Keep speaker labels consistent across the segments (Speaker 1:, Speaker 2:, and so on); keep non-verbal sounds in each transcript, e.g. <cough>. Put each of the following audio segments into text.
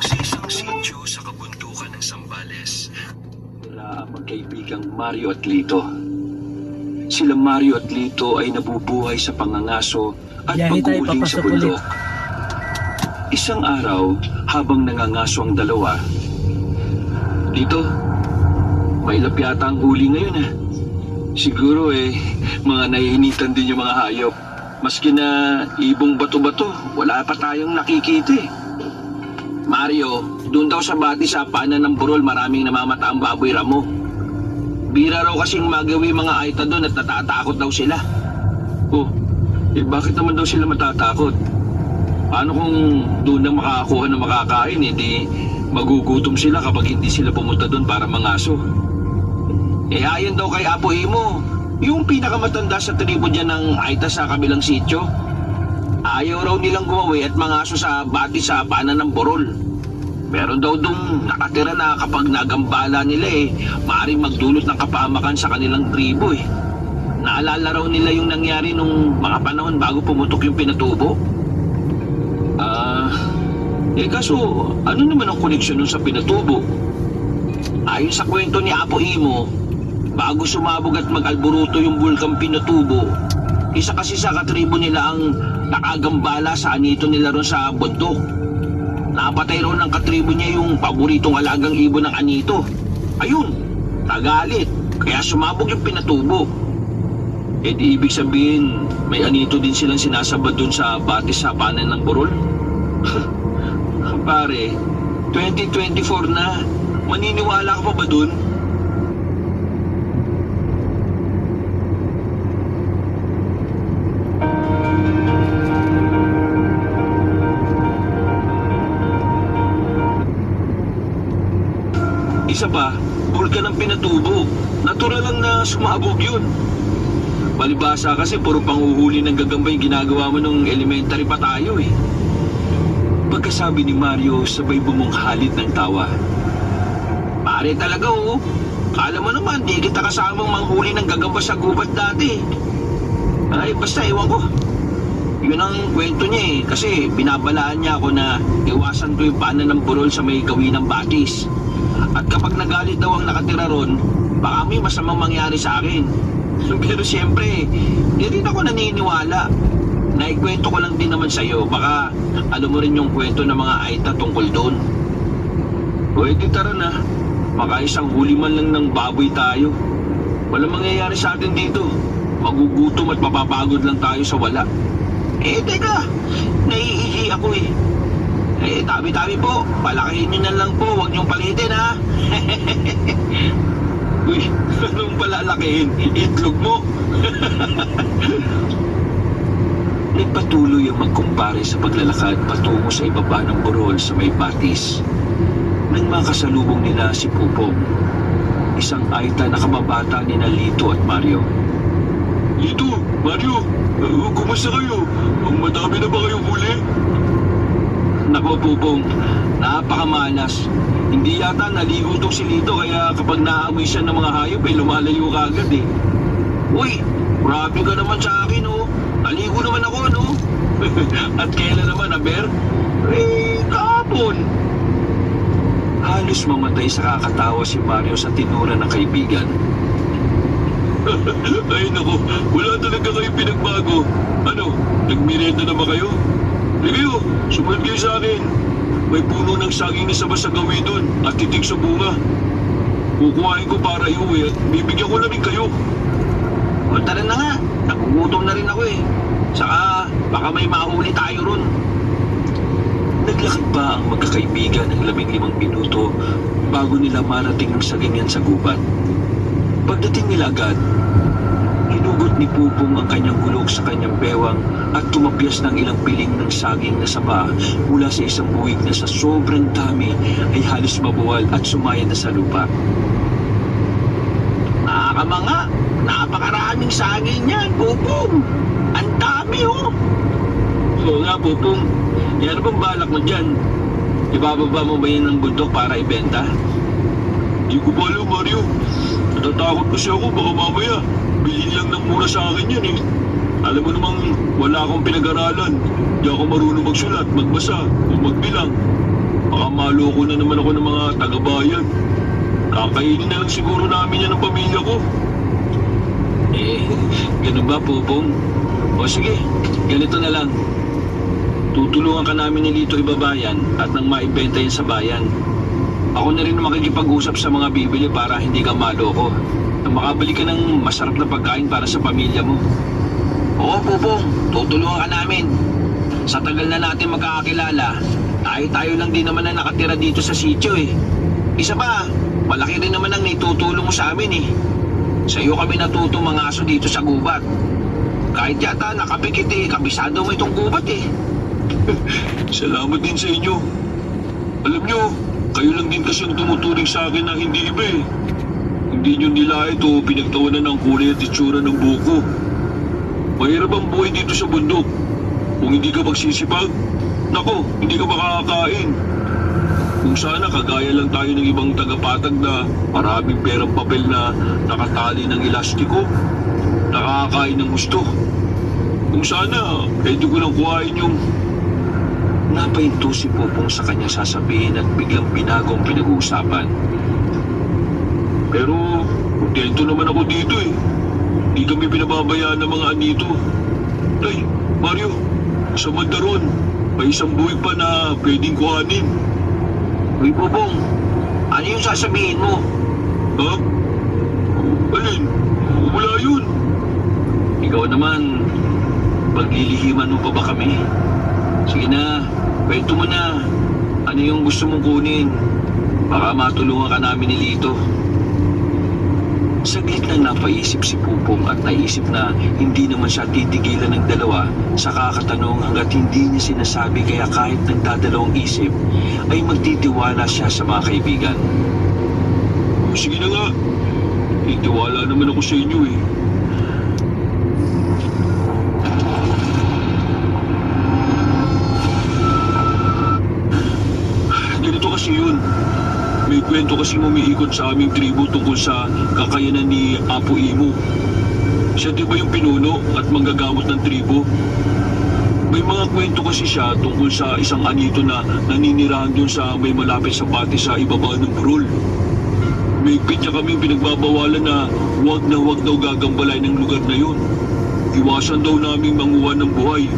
Speaker 1: Sa isang sityo sa kabundukan ng Sambales, wala ang magkaibigang Mario at Lito. Sila Mario at Lito ay nabubuhay sa pangangaso at
Speaker 2: Biyahe tayo,
Speaker 1: sa
Speaker 2: papasok ulit.
Speaker 1: bundok. Isang araw, habang nangangaso ang dalawa, Lito, may ilap yata ang huli ngayon ah. Siguro eh, mga nahihinitan din yung mga hayop. Maski na ibong bato-bato, wala pa tayong nakikita eh. Mario, doon daw sa bati sa paanan ng burol maraming namamata ang baboy ramo. Bira raw kasing magawi mga aita doon at natatakot daw sila. Oh, eh bakit naman daw sila matatakot? Paano kung doon na makakakuha ng makakain, hindi magugutom sila kapag hindi sila pumunta doon para mangaso? Eh ayon daw kay Apo Imo, yung pinakamatanda sa tribo dyan ng Aita sa kabilang sityo, Ayaw raw nilang gumawi at mangaso sa bati sa paanan ng borol. Meron daw dong nakatira na kapag nagambala nila eh, maaaring magdulot ng kapamakan sa kanilang tribo eh. Naalala raw nila yung nangyari nung mga panahon bago pumutok yung pinatubo. Ah, eh kaso ano naman ang koneksyon nun sa pinatubo? Ayon sa kwento ni Apo Imo, bago sumabog at mag-alburuto yung bulkang pinatubo, isa kasi sa katribo nila ang nakagambala sa anito nila ron sa bundok. Napatay raw ng katribo niya yung paboritong alagang ibon ng anito. Ayun, nagalit. Kaya sumabog yung pinatubo. Eh di ibig sabihin, may anito din silang sinasabad dun sa batis sa panan ng burol? <laughs> Pare, 2024 na. Maniniwala ka pa ba dun? Isa pa, bulkan ng pinatubo. Natural lang na sumabog yun. Balibasa kasi puro panguhuli ng gagamba yung ginagawa mo nung elementary pa tayo eh. Pagkasabi ni Mario, sabay bumunghalit ng tawa. Pare talaga oh. Kala mo naman, di kita kasamang manghuli ng gagamba sa gubat dati. Ay, basta ewan ko. Yun ang kwento niya eh. Kasi binabalaan niya ako na iwasan ko yung paanan ng burol sa may gawin ng batis. At kapag nagalit daw ang nakatira ron, baka may masamang mangyari sa akin. <laughs> Pero siyempre, di rin ako naniniwala. Naikwento ko lang din naman sa'yo, baka alam mo rin yung kwento ng mga Aita tungkol doon. Pwede tara na. Baka isang huli man lang ng baboy tayo. Walang mangyayari sa atin dito. Magugutom at mapapagod lang tayo sa wala. Eh, teka. Naiihi ako eh. Eh, tabi-tabi po. Palakihin nyo na lang po. Huwag nyong palitin, ha? <laughs> Uy, anong palalakihin? Itlog mo? <laughs> Nagpatuloy ang magkumpare sa paglalakad patungo sa ibaba ng burol sa may batis. Nang makasalubong nila si Pupong, isang aita na kababata ni Lito at Mario. Lito, Mario, uh, kumusta kayo? Ang madami na ba kayong huli? Nako, Pupong, napakamalas. Hindi yata naligo si Lito kaya kapag naamoy siya ng mga hayop ay lumalayo ka agad eh. Uy, grabe ka naman sa akin oh. Naligo naman ako no. <laughs> At kailan naman, Aber? Eh, kahapon. Halos mamatay sa kakatawa si Mario sa tinura ng kaibigan. <laughs> Ay nako, wala talaga kayo pinagbago. Ano, nagmirenda na ba kayo? Ligayo, sumunod kayo sa akin. May puno ng saging na sabas sa gawi doon at titig sa bunga. Kukuhain ko para iuwi at bibigyan ko na rin kayo. O tara na nga, nagugutom na rin ako eh. Saka baka may mahuli tayo ron. Naglakad pa ang magkakaibigan ng labing limang minuto bago nila marating ang sagingan sa gubat. Pagdating nila agad, ni Pupong ang kanyang gulok sa kanyang bewang at tumapyas ng ilang piling ng saging na saba mula sa isang buwig na sa sobrang dami ay halos mabuwal at sumaya na sa lupa. Nakakamanga, napakaraming saging niyan, Pupong. Ang dami oh. Oo nga, Pupong. Yan bang balak mo dyan? Ibababa mo ba yan ng bundok para ibenta? Di ko pa alam, Mario. Natatakot kasi ako, baka mamaya. Bilhin lang ng mura sa akin yan eh.
Speaker 2: Alam mo namang wala akong pinag-aralan. Di ako marunong magsulat, magbasa, o magbilang. Baka maloko na naman ako ng mga taga-bayan. Kakainin na lang siguro namin yan ng pamilya ko.
Speaker 1: Eh, ganun ba, Popong? O sige, ganito na lang. Tutulungan ka namin ni Lito ibabayan at nang maibenta yan sa bayan. Ako na rin makikipag-usap sa mga bibili para hindi ka maloko. Na makabalik ka ng masarap na pagkain para sa pamilya mo. Oo, Popong. Tutulungan ka namin. Sa tagal na natin magkakakilala, tayo-tayo lang din naman na nakatira dito sa sityo eh. Isa pa, malaki rin naman ang naitutulong mo sa amin eh. Sa iyo kami natutong mga aso dito sa gubat. Kahit yata nakapikit eh, kabisado mo itong gubat eh. <laughs>
Speaker 2: Salamat din sa inyo. Alam nyo, kayo lang din kasi ang tumuturing sa akin na hindi iba eh. Hindi nyo nila ito pinagtawanan ng kulay at itsura ng buko. Mahirap ang buhay dito sa bundok. Kung hindi ka magsisipag, nako, hindi ka makakakain. Kung sana kagaya lang tayo ng ibang tagapatag na maraming perang papel na nakatali ng elastiko, nakakakain ng gusto. Kung sana, pwede ko lang kuhain yung
Speaker 1: Napahinto si Popong sa kanya sasabihin at biglang binago ang pinag-uusapan.
Speaker 2: Pero, kontento naman ako dito eh. Hindi kami pinababayaan ng mga anito. Tay, Mario, sa Mandaron, may isang buwig pa na pwedeng kuhanin.
Speaker 1: Uy, Popong, ano yung sasabihin mo?
Speaker 2: Ha? Alin? Wala yun.
Speaker 1: Ikaw naman, paglilihiman mo pa ba kami? Sige na, kwento mo na. Ano yung gusto mong kunin? Baka matulungan ka namin ni Lito. Saglit lang napaisip si Pupong at naisip na hindi naman siya titigilan ng dalawa sa kakatanong hanggat hindi niya sinasabi kaya kahit nagdadalawang isip ay magtitiwala siya sa mga kaibigan.
Speaker 2: Sige na nga. Itiwala naman ako sa inyo eh. Ganito kasi yun. May kwento kasi umiikot sa aming tribo tungkol sa kakayanan ni Apo Imo. Siya di ba yung pinuno at manggagamot ng tribo? May mga kwento kasi siya tungkol sa isang anito na naninirahan dun sa may malapit sa pati sa ibaba ng burol. May niya kaming pinagbabawalan na huwag na huwag daw gagambalay ng lugar na yun. Iwasan daw naming manguha ng buhay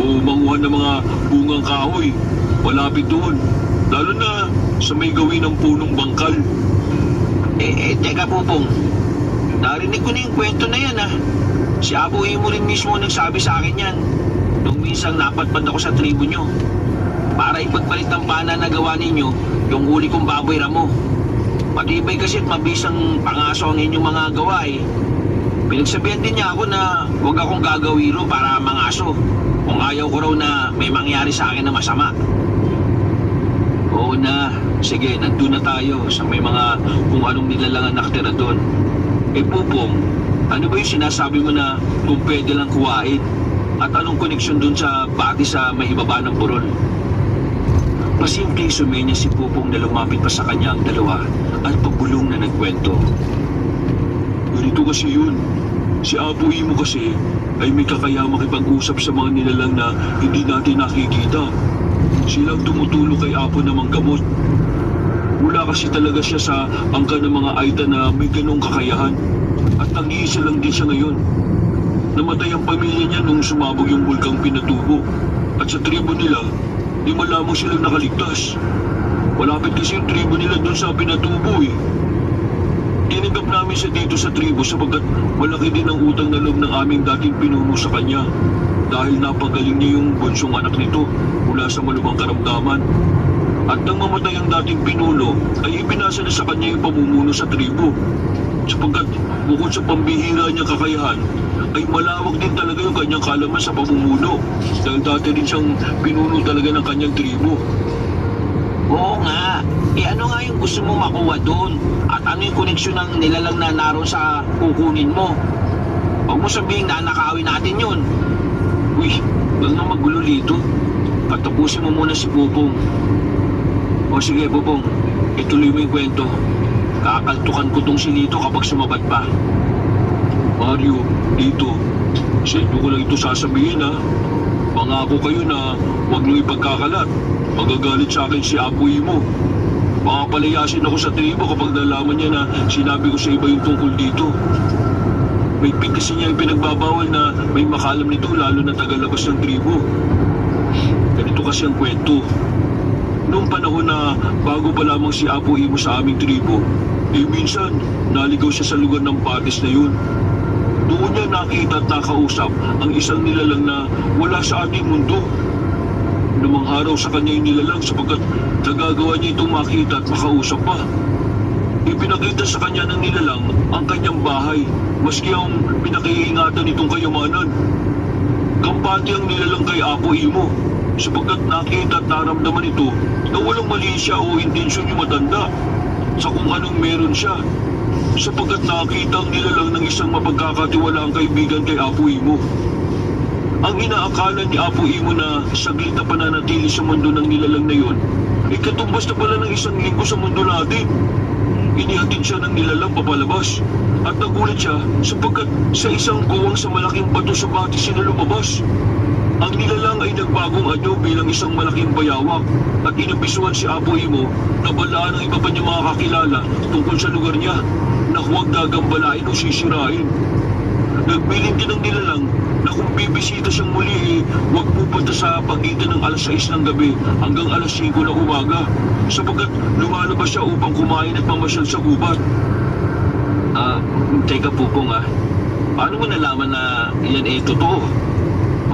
Speaker 2: o manguha ng mga bungang kahoy. Malapit doon. Lalo na sa may gawin ng punong bangkal.
Speaker 1: Eh, eh, teka Pupong. Narinig ko na yung kwento na yan ah. Si Apo mo rin mismo nagsabi sa akin yan. Nung minsan napatpad ako sa tribo nyo. Para ipagpalit ng pana na gawa ninyo, yung huli kong baboy ramo. Matibay kasi at mabisang pangaso ang inyong mga gawa eh. Pinagsabihan din niya ako na huwag akong gagawiro para mangaso. Kung ayaw ko raw na may mangyari sa akin na masama. Na. Sige, nandun na tayo sa may mga kung anong nilalangan nakatira doon. Eh, Pupong, ano ba yung sinasabi mo na kung pwede lang kuwain? At anong koneksyon doon sa pati sa may ibaba ng burol? Pasimpleng sumenya si Pupong na lumapit pa sa kanya ang dalawa at pabulong na nagkwento.
Speaker 2: Ganito kasi yun. Si Apo Imo kasi ay may kakaya makipag-usap sa mga nilalang na hindi natin nakikita. Silang tumutulong kay Apo na manggamot. Wala kasi talaga siya sa angka ng mga Aita na may ganong kakayahan. At nag-iisa lang din siya ngayon. Namatay ang pamilya niya nung sumabog yung bulkang pinatubo. At sa tribo nila, di malamang silang nakaligtas. Malapit kasi yung tribo nila doon sa pinatubo eh. Tinanggap namin siya dito sa tribo sapagkat malaki din ang utang na loob ng aming dating pinuno sa kanya. Dahil napagaling niya yung bunsong anak nito mula sa malubang karamdaman. At nang mamatay ang dating pinuno, ay ibinasa na sa kanya yung pamumuno sa tribo. Sapagkat bukod sa pambihira niya kakayahan, ay malawak din talaga yung kanyang kalaman sa pamumuno. Dahil dati rin siyang pinuno talaga ng kanyang tribo.
Speaker 1: Oo nga. Eh ano nga yung gusto mo makuha doon? At ano yung koneksyon ng nilalang na naroon sa kukunin mo? Huwag mo sabihin na nakawin natin yun. Uy, huwag na magulo dito. Patapusin mo muna si Pupong. O sige, Pupong. Ituloy mo yung kwento. Kakaltukan ko tong si Lito kapag sumabat pa.
Speaker 2: Mario, dito,
Speaker 1: Sa inyo ko lang ito sasabihin ha. Pangako kayo na huwag niyo ipagkakalat. Magagalit sa akin si Apoy mo. Baka palayasin ako sa tribo kapag nalaman niya na sinabi ko sa iba yung tungkol dito. May kasi niya pinagbabawal na may makalam nito lalo na tagalabas ng tribo. Ganito kasi ang kwento. Noong panahon na bago pa lamang si Apo Imo sa aming tribo, eh minsan naligaw siya sa lugar ng patis na yun. Doon niya nakita at nakausap ang isang nilalang na wala sa ating mundo. Namang araw sa kanya yung nilalang sapagkat nagagawa niya itong makita at makausap pa. Ipinakita sa kanya ng nilalang ang kanyang bahay, maski ang pinakiingatan nitong kayamanan. Kampante ang nilalang kay Apo Imo, sapagkat nakita at naramdaman ito na walang mali siya o intensyon yung matanda sa kung anong meron siya. Sapagkat nakita ang nilalang ng isang mapagkakatiwalaang kaibigan kay Apo Imo. Ang inaakala ni Apo Imo na saglit na pananatili sa mundo ng nilalang na yon, ay katumbas na pala ng isang linggo sa mundo natin. Inihatid siya ng nilalang papalabas at nagulat siya sapagkat sa isang kuwang sa malaking bato sa bati sila lumabas. Ang nilalang ay nagbagong anyo bilang isang malaking bayawak at inabisuan si Apo Imo na balaan ng iba pa niya mga kakilala tungkol sa lugar niya na huwag gagambalain o sisirain. Nagbiling din ng nilalang na kung bibisita siyang muli eh, huwag pupunta sa pagitan ng alas 6 ng gabi hanggang alas 5 ng umaga sapagkat lumalabas siya upang kumain at mamasyal sa gubat.
Speaker 3: Ah, teka Pupong ah. Paano mo nalaman na yan eh totoo?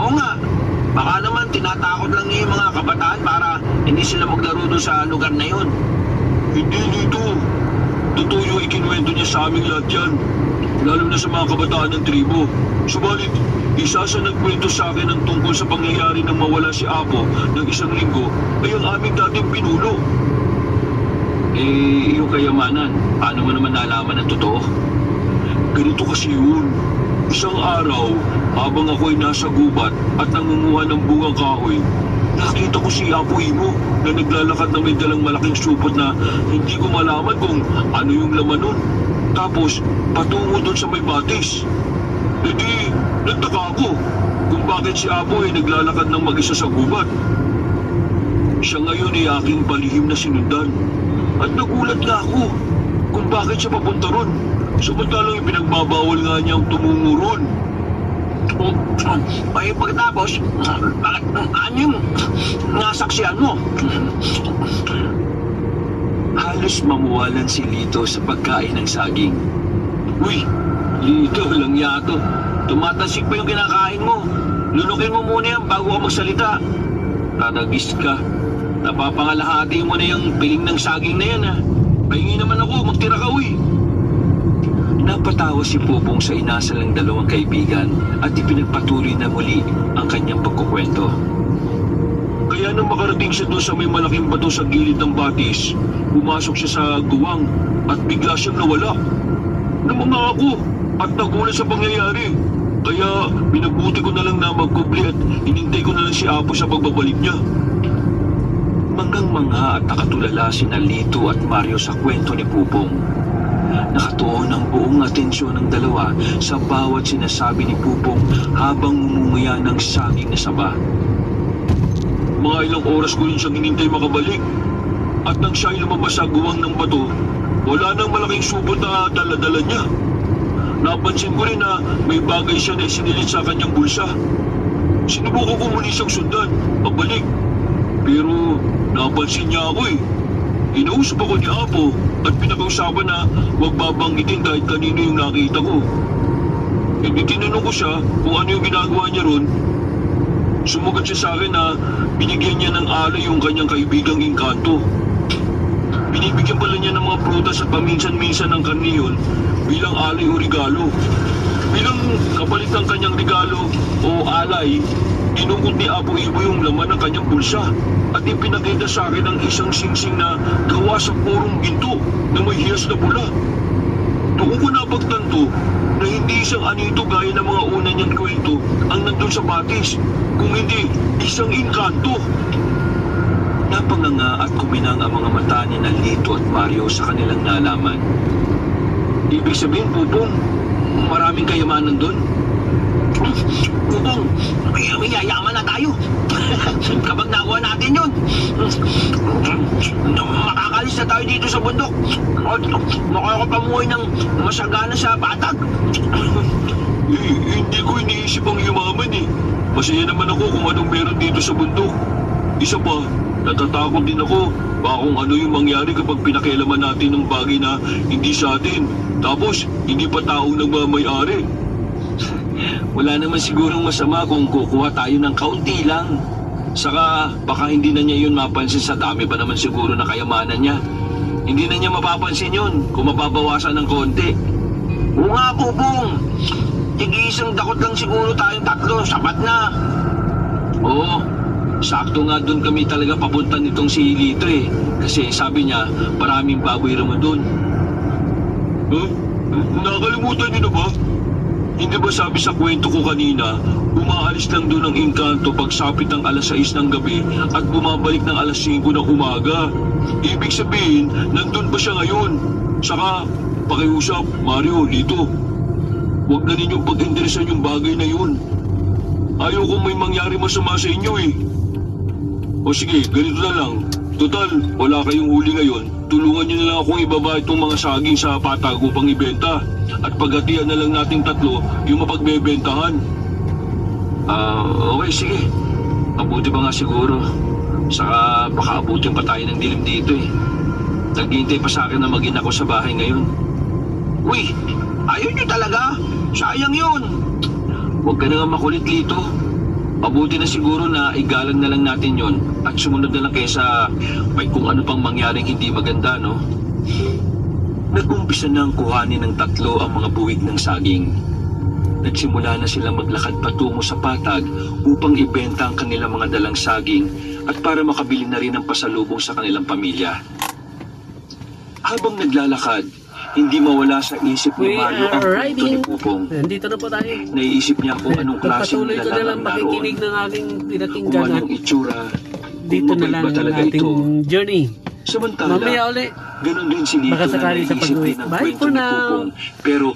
Speaker 4: Oo nga. Baka naman tinatakot lang niya yung mga kabataan para hindi sila maglaro doon sa lugar na yon.
Speaker 1: Hindi dito. Totoo yung ikinuwento niya sa aming lahat yan. Lalo na sa mga kabataan ng tribo. Subalit, isa sa nagkwento sa akin ng tungkol sa pangyayari ng mawala si Apo ng isang linggo ay ang aming dating pinulo.
Speaker 3: Eh, yung kayamanan, paano mo naman nalaman na totoo?
Speaker 1: Ganito kasi yun. Isang araw, habang ako'y nasa gubat at nangunguha ng bungang kahoy, nakita ko si Apo Imo na naglalakad na may dalang malaking supot na hindi ko malaman kung ano yung laman nun. Tapos, patungo doon sa may batis. E di, nagtaka ako kung bakit si Apo ay naglalakad ng mag-isa sa gubat. Siya ngayon ay aking palihim na sinundan. At nagulat nga ako kung bakit siya papunta ron. Samantalang ipinagbabawal nga niya ang tumungo ron.
Speaker 4: Ay pagkatapos, ano yung nasaksiyan mo?
Speaker 3: Halos mamuwalan si Lito sa pagkain ng saging.
Speaker 1: Uy, Lito lang yato.
Speaker 4: Tumatasik pa yung kinakain mo. Lunukin mo muna yan bago ka magsalita.
Speaker 3: Tatagis ka.
Speaker 4: Napapangalahati mo na yung piling ng saging na yan ha. Pahingi naman ako, magtira ka uy.
Speaker 3: Napatawa si Pupong sa inasal ng dalawang kaibigan at ipinagpatuloy na muli ang kanyang pagkukwento.
Speaker 1: Kaya nang makarating siya doon sa may malaking bato sa gilid ng batis, pumasok siya sa guwang at bigla siyang nawala. Namanga ako at nagulat sa pangyayari. Kaya pinabuti ko na lang na magkubli at inintay ko na lang si Apo sa pagbabalik niya.
Speaker 3: Manggang mangha at nakatulala si Lito at Mario sa kwento ni Pupong. Nakatuon ang buong atensyon ng dalawa sa bawat sinasabi ni Pupong habang mumumuya ng saging na saba.
Speaker 1: Mga ilang oras ko rin siyang hinintay makabalik. At nang siya ay lumabas sa guwang ng bato, wala nang malaking supot na dala-dala niya. Napansin ko rin na may bagay siya na isinilit sa kanyang bulsa. Sinubukan ko muli siyang sundan, pabalik. Pero napansin niya ako eh. Inausap ako ni Apo at pinakausapan na huwag babanggitin kahit kanino yung nakita ko. E di tinanong ko siya kung ano yung ginagawa niya ron Sumagot siya sa akin na binigyan niya ng alay yung kanyang kaibigang Inkanto. Binibigyan pala niya ng mga prutas at paminsan-minsan ng karniyon bilang alay o regalo. Bilang kapalit ng kanyang regalo o alay, inungkot ni Apo Ibo yung laman ng kanyang bulsa at ipinakita sa akin ang isang singsing na gawa sa purong ginto na may hiyas na pula. Doon ko napagtanto na hindi isang anito gaya ng mga una niyang kwento ang nandun sa batis, kung hindi isang inkanto.
Speaker 3: Napanganga at kuminang ang mga mata ni Lito at Mario sa kanilang nalaman.
Speaker 4: Ibig sabihin, Pupong, maraming kayamanan doon.
Speaker 5: Pupong, may, may yayaman na tayo. <laughs> Kapag nakuha natin yun, makakalis na tayo dito sa bundok. At makakapamuhay ng masagana sa patag.
Speaker 2: Eh, hindi ko iniisip ang yumaman eh. Masaya naman ako kung anong meron dito sa bundok. Isa pa, natatakot din ako. Baka kung ano yung mangyari kapag pinakialaman natin ng bagay na hindi sa atin. Tapos, hindi pa taong nagmamayari.
Speaker 1: Wala naman sigurong masama kung kukuha tayo ng kaunti lang. Saka baka hindi na niya yun mapansin sa dami pa naman siguro na kayamanan niya. Hindi na niya mapapansin yun kung mababawasan ng konti.
Speaker 5: Oo nga, Pupong. Tig-isang dakot lang siguro tayong tatlo. Sapat na.
Speaker 1: Oo, sakto nga doon kami talaga papunta nitong si Lito eh. Kasi sabi niya, maraming baboy raw doon.
Speaker 2: Huh? Nakalimutan niyo na ba? Hindi ba sabi sa kwento ko kanina, umaalis lang doon ang engkanto pagsapit ng alas 6 ng gabi at bumabalik ng alas 5 ng umaga. Ibig sabihin, nandun pa siya ngayon. Saka, pakiusap, Mario, Lito, huwag na ninyong pag-interesan yung bagay na yun. Ayaw kong may mangyari masama sa inyo eh. O sige, ganito na lang. Total, wala kayong huli ngayon. Tulungan niyo na lang akong ibaba itong mga saging sa patag upang ibenta. At paghatian na lang nating tatlo yung mapagbebentahan.
Speaker 1: Ah, okay, sige. Mabuti pa nga siguro. Saka baka abutin pa tayo ng dilim dito eh. Naghihintay pa sa akin na maging ako sa bahay ngayon.
Speaker 5: Uy, ayaw nyo talaga. Sayang yun.
Speaker 1: Huwag ka na nga makulit dito. Mabuti na siguro na igalang na lang natin yon at sumunod na lang kaysa may kung ano pang mangyaring hindi maganda, no? Nag-umpisa na ang kuhanin ng tatlo ang mga buwig ng saging. Nagsimula na sila maglakad patungo sa patag upang ibenta ang kanilang mga dalang saging at para makabili na rin ng pasalubong sa kanilang pamilya. Habang naglalakad, hindi mawala sa isip ni
Speaker 6: We
Speaker 1: Mario ang
Speaker 6: are
Speaker 1: kwento ni
Speaker 6: riding.
Speaker 1: Pupong.
Speaker 6: Nandito na po tayo.
Speaker 1: Naiisip niya kung anong klaseng
Speaker 6: Pagpatuloy ko na
Speaker 1: nilalang
Speaker 6: lang
Speaker 1: ang naroon.
Speaker 6: makikinig ng aking
Speaker 1: Kung
Speaker 6: pinakinggan at
Speaker 1: anong itsura.
Speaker 6: dito
Speaker 1: kung
Speaker 6: na
Speaker 1: mabait
Speaker 6: lang
Speaker 1: ba
Speaker 6: ang
Speaker 1: talaga
Speaker 6: ating
Speaker 1: ito.
Speaker 6: journey.
Speaker 1: Samantala,
Speaker 6: Mamaya uli.
Speaker 1: ganun din si Lito
Speaker 6: Baka
Speaker 1: na
Speaker 6: sakali sa
Speaker 1: naisip
Speaker 6: pag-uwi.
Speaker 1: ang
Speaker 6: Bye
Speaker 1: kwento
Speaker 6: for
Speaker 1: ni
Speaker 6: now.
Speaker 1: Pupong. Pero